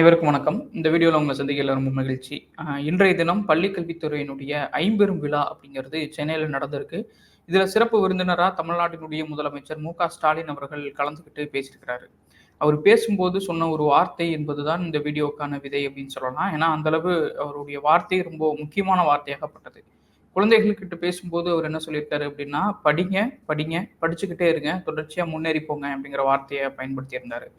அனைவருக்கும் வணக்கம். இந்த வீடியோவில் உங்களை சந்திக்கல ரொம்ப மகிழ்ச்சி. இன்றைய தினம் பள்ளிக்கல்வித்துறையினுடைய ஐம்பெரும் விழா அப்படிங்கிறது சென்னையில் நடந்திருக்கு. இதில் சிறப்பு விருந்தினராக தமிழ்நாட்டினுடைய முதலமைச்சர் மு க ஸ்டாலின் அவர்கள் கலந்துக்கிட்டு பேசியிருக்கிறாரு. அவர் பேசும்போது சொன்ன ஒரு வார்த்தை என்பதுதான் இந்த வீடியோக்கான விதை அப்படின்னு சொல்லலாம். ஏன்னா அந்தளவு அவருடைய வார்த்தை ரொம்ப முக்கியமான வார்த்தையாகப்பட்டது. குழந்தைகள்கிட்ட பேசும்போது அவர் என்ன சொல்லியிருக்காரு அப்படின்னா படிங்க படிங்க படிச்சுக்கிட்டே இருங்க தொடர்ச்சியாக முன்னேறி போங்க அப்படிங்கிற வார்த்தையை பயன்படுத்தியிருந்தாரு.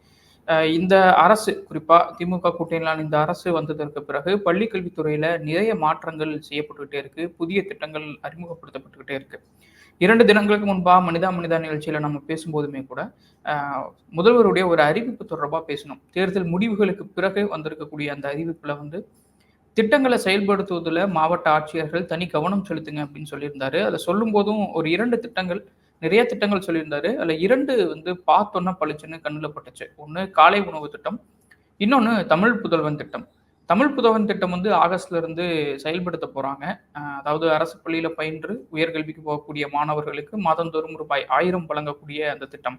இந்த அரசு குறிப்பாக திமுக கூட்டணியிலான இந்த அரசு வந்ததற்கு பிறகு பள்ளி கல்வித்துறையில் நிறைய மாற்றங்கள் செய்யப்பட்டுக்கிட்டே இருக்கு. புதிய திட்டங்கள் அறிமுகப்படுத்தப்பட்டுக்கிட்டே இருக்கு. இரண்டு தினங்களுக்கு முன்பாக மனிதா மனிதா நிகழ்ச்சியில் நம்ம பேசும்போதுமே கூட முதல்வருடைய ஒரு அறிவிப்பு தொடர்பாக பேசணும் தேர்தல் முடிவுகளுக்கு பிறகு வந்திருக்கக்கூடிய அந்த அறிவிப்பில் வந்து திட்டங்களை செயல்படுத்துவதில் மாவட்ட ஆட்சியர்கள் தனி கவனம் செலுத்துங்க அப்படின்னு சொல்லியிருந்தாரு. அதை சொல்லும் போதும் ஒரு இரண்டு திட்டங்கள் நிறைய திட்டங்கள் சொல்லியிருந்தாரு. அதில் இரண்டு வந்து பார்த்தோன்னா பளிச்சுன்னு கண்ணில் பட்டுச்சு. ஒன்று காலை உணவு திட்டம் இன்னொன்று தமிழ் புதல்வன் திட்டம். தமிழ் புதல்வன் திட்டம் வந்து ஆகஸ்ட்ல இருந்து செயல்படுத்த போறாங்க. அதாவது அரசு பள்ளியில பயின்று உயர்கல்விக்கு போகக்கூடிய மாணவர்களுக்கு மாதந்தோறும் ரூபாய் ஆயிரம் வழங்கக்கூடிய அந்த திட்டம்.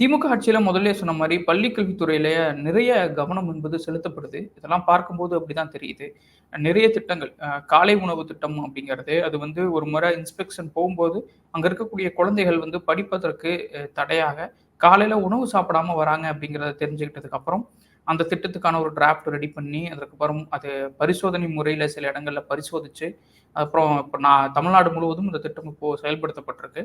திமுக ஆட்சியில முதல்ல சொன்ன மாதிரி பள்ளி கல்வித்துறையில நிறைய கவனம் என்பது செலுத்தப்படுது. இதெல்லாம் பார்க்கும்போது அப்படிதான் தெரியுது. நிறைய திட்டங்கள் காலை உணவு திட்டம் அப்படிங்கிறது அது வந்து ஒரு முறை இன்ஸ்பெக்ஷன் போகும்போது அங்க இருக்கக்கூடிய குழந்தைகள் வந்து படிப்பதற்கு தடையாக காலையில உணவு சாப்பிடாம வராங்க அப்படிங்கிறத தெரிஞ்சுக்கிட்டதுக்கு அப்புறம் அந்த திட்டத்துக்கான ஒரு டிராஃப்ட் ரெடி பண்ணி அதுக்கப்புறம் அது பரிசோதனை முறையில சில இடங்கள்ல பரிசோதிச்சு அப்புறம் இப்போ நான் தமிழ்நாடு முழுவதும் இந்த திட்டம் இப்போ செயல்படுத்தப்பட்டிருக்கு.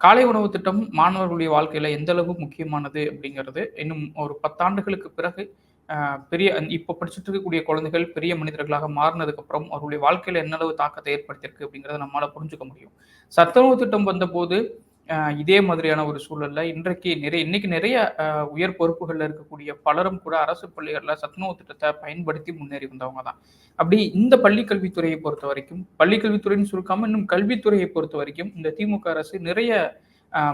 காலை உணவு திட்டம் மாணவர்களுடைய வாழ்க்கையில எந்த அளவு முக்கியமானது அப்படிங்கிறது இன்னும் ஒரு பத்தாண்டுகளுக்கு பிறகு பெரிய இப்போ படிச்சுட்டு இருக்கக்கூடிய குழந்தைகள் பெரிய மனிதர்களாக மாறினதுக்கு அப்புறம் அவருடைய வாழ்க்கையில என்ன அளவு தாக்கத்தை ஏற்படுத்தியிருக்கு அப்படிங்கிறத நம்மளால புரிஞ்சுக்க முடியும். சத்துணவு திட்டம் வந்தபோது இதே மாதிரியான ஒரு சூழல்ல இன்றைக்கு நிறைய இன்னைக்கு நிறைய உயர் பொறுப்புகள்ல இருக்கக்கூடிய பலரும் கூட அரசு பள்ளிகள்ல சத்துணவு திட்டத்தை பயன்படுத்தி முன்னேறி வந்தவங்க தான். அப்படி இந்த பள்ளி கல்வித்துறையை பொறுத்த வரைக்கும் பள்ளி கல்வித்துறைன்னு சுருக்காம இன்னும் கல்வித்துறையை பொறுத்த வரைக்கும் இந்த திமுக அரசு நிறைய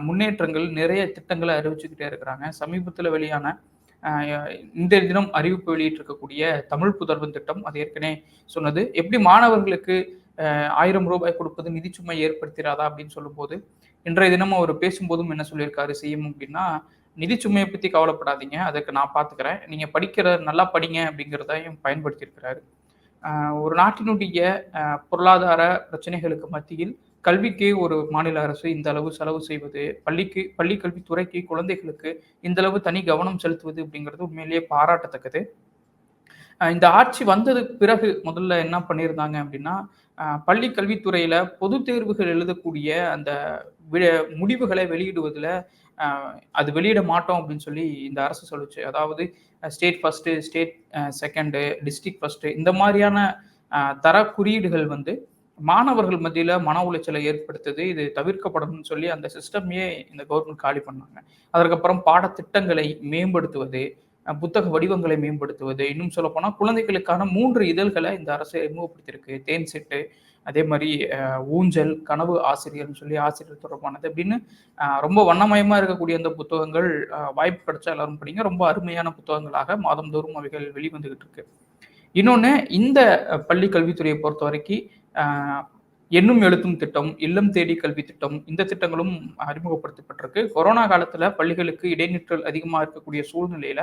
முன்னேற்றங்கள் நிறைய திட்டங்களை அறிவிச்சுக்கிட்டே இருக்கிறாங்க. சமீபத்தில் வெளியான இந்த தினம் அறிவிப்பு வெளியிட்டிருக்கக்கூடிய தமிழ் புதல்வன் திட்டம் அது ஏற்கனவே சொன்னது. எப்படி மாணவர்களுக்கு ஆயிரம் ரூபாய் கொடுப்பது நிதிச்சுமை ஏற்படுத்திடாதா அப்படின்னு சொல்லும்போது இன்றைய தினம் அவர் பேசும்போதும் என்ன சொல்லியிருக்காரு செய்யும் அப்படின்னா நிதிச்சுமையை பற்றி கவலைப்படாதீங்க அதுக்கு நான் பார்த்துக்கிறேன். நீங்கள் படிக்கிற நல்லா படிங்க அப்படிங்கிறதையும் பயன்படுத்தியிருக்கிறாரு. ஒரு நாட்டினுடைய பொருளாதார பிரச்சனைகளுக்கு மத்தியில் கல்விக்கு ஒரு மாநில அரசு இந்த அளவு செலவு செய்வது பள்ளிக்கு பள்ளி கல்வித்துறைக்கு குழந்தைகளுக்கு இந்த அளவு தனி கவனம் செலுத்துவது அப்படிங்கிறது உண்மையிலேயே பாராட்டத்தக்கது. இந்த ஆட்சி வந்ததுக்கு பிறகு முதல்ல என்ன பண்ணியிருந்தாங்க அப்படின்னா பள்ளி கல்வித்துறையில பொது தேர்வுகள் எழுதக்கூடிய அந்த முடிவுகளை வெளியிடுவதில் அது வெளியிட மாட்டோம் அப்படின்னு சொல்லி இந்த அரசு சொல்லுச்சு. அதாவது state first state second district first இந்த மாதிரியான தர குறியீடுகள் வந்து மாணவர்கள் மத்தியில் மன உளைச்சலை ஏற்படுத்துது. இது தவிர்க்கப்படணும்னு சொல்லி அந்த சிஸ்டமையே இந்த கவர்மெண்ட் காலி பண்ணாங்க. அதற்கப்புறம் பாடத்திட்டங்களை மேம்படுத்துவது புத்தக வடிவங்களை மேம்படுத்துவது. இன்னும் சொல்ல குழந்தைகளுக்கான மூன்று இதழ்களை இந்த அரசு அறிமுகப்படுத்தியிருக்கு. தேன் செட்டு அதே மாதிரி ஊஞ்சல் கனவு ஆசிரியர்னு சொல்லி ஆசிரியர் தொடர்பானது அப்படின்னு ரொம்ப வண்ணமயமாக இருக்கக்கூடிய அந்த புத்தகங்கள் வாய்ப்பு கிடைச்சா எல்லாரும் படிங்க. ரொம்ப அருமையான புத்தகங்களாக மாதந்தோறும் அவைகள் வெளிவந்துகிட்டு இருக்கு. இன்னொன்று இந்த பள்ளி கல்வித்துறையை பொறுத்த வரைக்கும் என்னும் எண்ணும் எழுத்தும் திட்டம் இல்லம் தேடி கல்வி திட்டம் இந்த திட்டங்களும் அறிமுகப்படுத்தப்பட்டிருக்கு. கொரோனா காலத்துல பள்ளிகளுக்கு இடைநிற்றல் அதிகமாக இருக்கக்கூடிய சூழ்நிலையில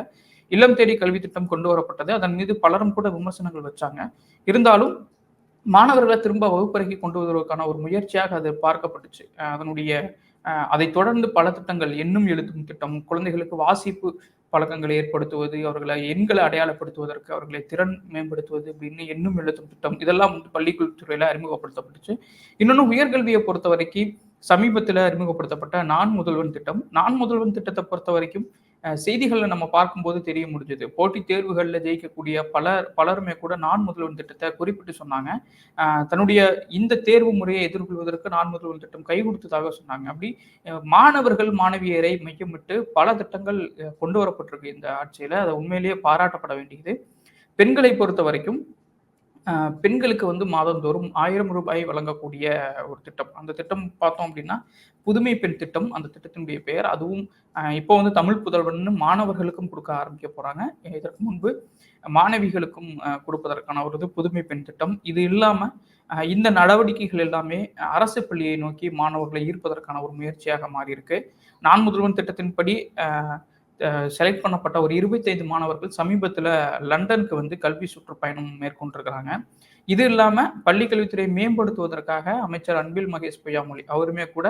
இல்லம் தேடி கல்வி திட்டம் கொண்டு வரப்பட்டது. அதன் மீது பலரும் கூட விமர்சனங்கள் வச்சாங்க. இருந்தாலும் மாணவர்களை திரும்ப வகுப்பறைக்கு கொண்டு வருவதற்கான ஒரு முயற்சியாக அது பார்க்கப்பட்டுச்சு. அதனுடைய அதைத் தொடர்ந்து பல திட்டங்கள் எண்ணும் எழுத்தும் திட்டம் குழந்தைகளுக்கு வாசிப்பு பழக்கங்களை ஏற்படுத்துவது அவர்களை எண்களை அடையாளப்படுத்துவதற்கு அவர்களை திறன் மேம்படுத்துவது அப்படின்னு எண்ணும் எழுத்தும் திட்டம் இதெல்லாம் வந்து பள்ளிக்கல்வித்துறையில அறிமுகப்படுத்தப்பட்டுச்சு. இன்னொன்று உயர்கல்வியை பொறுத்த வரைக்கும் சமீபத்தில் அறிமுகப்படுத்தப்பட்ட நான் முதல்வன் திட்டம். நான் முதல்வன் திட்டத்தை பொறுத்த வரைக்கும் செய்திகளில் நம்ம பார்க்கும்போது தெரிய முடிஞ்சது. போட்டித் தேர்வுகளில் ஜெயிக்கக்கூடிய பலர் பலருமே கூட நான் முதல்வன் திட்டத்தை குறிப்பிட்டு சொன்னாங்க. தன்னுடைய இந்த தேர்வு முறையை எதிர்கொள்வதற்கு நான் முதல்வன் திட்டம் கை கொடுத்ததாக சொன்னாங்க. அப்படி மாணவர்கள் மாணவியரை மையமிட்டு பல திட்டங்கள் கொண்டு வரப்பட்டிருக்கு இந்த ஆட்சியில். அதை உண்மையிலேயே பாராட்டப்பட வேண்டியது. பெண்களை பொறுத்த வரைக்கும் பெண்களுக்கு வந்து மாதந்தோறும் ஆயிரம் ரூபாய் வழங்கக்கூடிய ஒரு திட்டம். அந்த திட்டம் பார்த்தோம் அப்படின்னா புதுமை பெண் திட்டம். அந்த திட்டத்தினுடைய பெயர் அதுவும் இப்போ வந்து தமிழ் புதல்வன் மாணவர்களுக்கும் கொடுக்க ஆரம்பிக்க போறாங்க. இதற்கு முன்பு மாணவிகளுக்கும் கொடுப்பதற்கான ஒரு இது புதுமை பெண் திட்டம். இது இல்லாம இந்த நடவடிக்கைகள் எல்லாமே அரசு பள்ளியை நோக்கி மாணவர்களை ஈர்ப்பதற்கான ஒரு முயற்சியாக மாறியிருக்கு. நான் முதல்வன் திட்டத்தின்படி செலக்ட் பண்ணப்பட்ட ஒரு இருபத்தைந்து மாணவர்கள் சமீபத்தில் லண்டனுக்கு வந்து கல்வி சுற்றுப்பயணம் மேற்கொண்டிருக்கிறாங்க. இது இல்லாமல் பள்ளிக்கல்வித்துறையை மேம்படுத்துவதற்காக அமைச்சர் அன்பில் மகேஷ் பொய்யாமொழி அவருமே கூட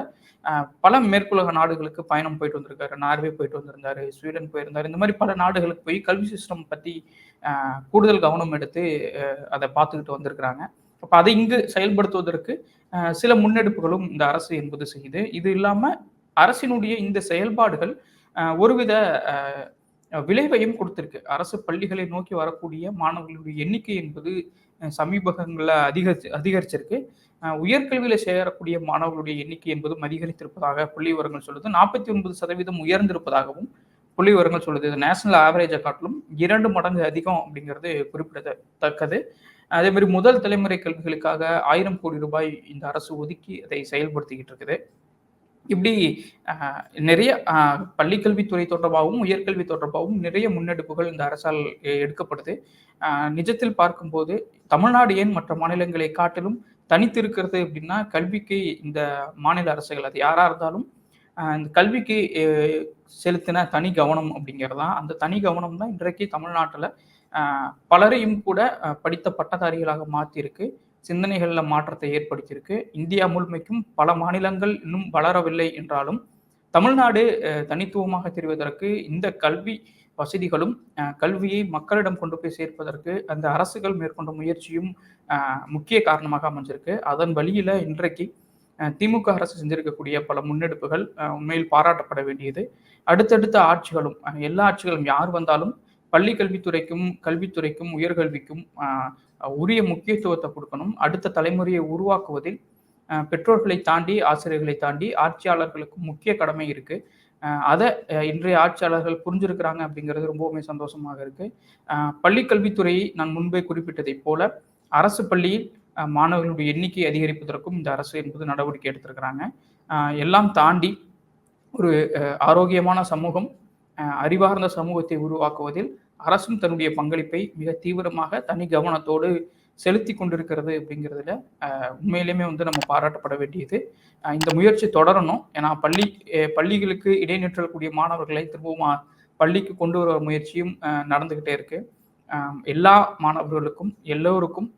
பல மேற்குலக நாடுகளுக்கு பயணம் போயிட்டு வந்திருக்காரு. நார்வே போயிட்டு வந்திருந்தாரு ஸ்வீடன் போயிருந்தாரு. இந்த மாதிரி பல நாடுகளுக்கு போய் கல்வி சிஸ்டம் பற்றி கூடுதல் கவனம் எடுத்து அதை பார்த்துக்கிட்டு வந்திருக்கிறாங்க. அப்போ அதை இங்கு செயல்படுத்துவதற்கு சில முன்னெடுப்புகளும் இந்த அரசு என்பது செய்யுது. இது இல்லாமல் அரசினுடைய இந்த செயல்பாடுகள் ஒருவித விளைவையும் கொடுத்திருக்கு. அரசு பள்ளிகளை நோக்கி வரக்கூடிய மாணவர்களுடைய எண்ணிக்கை என்பது சமீபகங்களில் அதிகரிச்சு அதிகரிச்சிருக்கு. உயர்கல்வியில் சேரக்கூடிய மாணவர்களுடைய எண்ணிக்கை என்பதும் அதிகரித்திருப்பதாக புள்ளி விவரங்கள் சொல்லுது. நாற்பத்தி ஒன்பது சதவீதம் உயர்ந்திருப்பதாகவும் புள்ளி விவரங்கள் சொல்லுது. இது நேஷனல் ஆவரேஜை காட்டிலும் இரண்டு மடங்கு அதிகம் அப்படிங்கிறது குறிப்பிடத்தக்கது. அதே மாதிரி முதல் தலைமுறை கல்விகளுக்காக ஆயிரம் கோடி ரூபாய் இந்த அரசு ஒதுக்கி அதை செயல்படுத்திக்கிட்டு இருக்குது. இப்படி நிறைய பள்ளிக்கல்வித்துறை தொடர்பாகவும் உயர்கல்வி தொடர்பாகவும் நிறைய முன்னெடுப்புகள் இந்த அரசால் எடுக்கப்படுது நிஜத்தில் பார்க்கும்போது தமிழ்நாடு ஏன் மற்ற மாநிலங்களை காட்டிலும் தனித்து இருக்கிறது அப்படின்னா கல்விக்கு இந்த மாநில அரசுகள் அது யாராக இருந்தாலும் இந்த கல்விக்கு செலுத்தின தனி கவனம் அப்படிங்கிறது தான். அந்த தனி கவனம் தான் இன்றைக்கு தமிழ்நாட்டில் பலரையும் கூட படித்த பட்டதாரிகளாக மாற்றிருக்கு சிந்தனைகளில் மாற்றத்தை ஏற்படுத்தியிருக்கு. இந்தியா முழுமைக்கும் பல மாநிலங்கள் இன்னும் வளரவில்லை என்றாலும் தமிழ்நாடு தனித்துவமாக தெரிவதற்கு இந்த கல்வி வசதிகளும் கல்வியை மக்களிடம் கொண்டு போய் சேர்ப்பதற்கு அந்த அரசுகள் மேற்கொண்ட முயற்சியும் முக்கிய காரணமாக அமைஞ்சிருக்கு. அதன் வழியில் இன்றைக்கு திமுக அரசு செஞ்சிருக்கக்கூடிய பல முன்னெடுப்புகள் உண்மையில் பாராட்டப்பட வேண்டியது. அடுத்தடுத்த ஆட்சிகளும் எல்லா ஆட்சிகளும் யார் வந்தாலும் பள்ளி கல்வித்துறைக்கும் கல்வித்துறைக்கும் உயர்கல்விக்கும் உரிய முக்கியத்துவத்தை கொடுக்கணும். அடுத்த தலைமுறையை உருவாக்குவதில் பெற்றோர்களை தாண்டி ஆசிரியர்களை தாண்டி ஆட்சியாளர்களுக்கும் முக்கிய கடமை இருக்கு. அதை இன்றைய ஆட்சியாளர்கள் புரிஞ்சிருக்கிறாங்க அப்படிங்கிறது ரொம்பவுமே சந்தோஷமாக இருக்கு. பள்ளி கல்வித்துறையை நான் முன்பே குறிப்பிட்டதை போல அரசு பள்ளியில் மாணவர்களுடைய எண்ணிக்கை அதிகரிப்பதற்கும் இந்த அரசு என்பது நடவடிக்கை எடுத்திருக்கிறாங்க. எல்லாம் தாண்டி ஒரு ஆரோக்கியமான சமூகம் அறிவார்ந்த சமூகத்தை உருவாக்குவதில் அரசும் தன்னுடைய பங்களிப்பை மிக தீவிரமாக தனி கவனத்தோடு செலுத்தி கொண்டிருக்கிறது அப்படிங்கிறதுல உண்மையிலுமே வந்து நம்ம பாராட்டப்பட வேண்டியது. இந்த முயற்சி தொடரணும். ஏன்னா பள்ளி பள்ளிகளுக்கு இடைநிற்றக்கூடிய மாணவர்களை திரும்பவும் பள்ளிக்கு கொண்டு வர முயற்சியும் நடந்துகிட்டே இருக்கு. எல்லா மாணவர்களுக்கும் எல்லோருக்கும்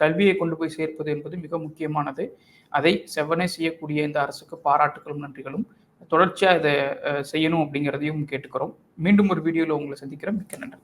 கல்வியை கொண்டு போய் சேர்ப்பது என்பது மிக முக்கியமானது. அதை செவ்வனே செய்யக்கூடிய இந்த அரசுக்கு பாராட்டுகளும் நன்றிகளும். தொடர்ச்சியாக இதை செய்யணும் அப்படிங்கிறதையும் கேட்டுக்கிறோம். மீண்டும் ஒரு வீடியோவில் உங்களை சந்திக்கிறேன். மிக்க நன்றி.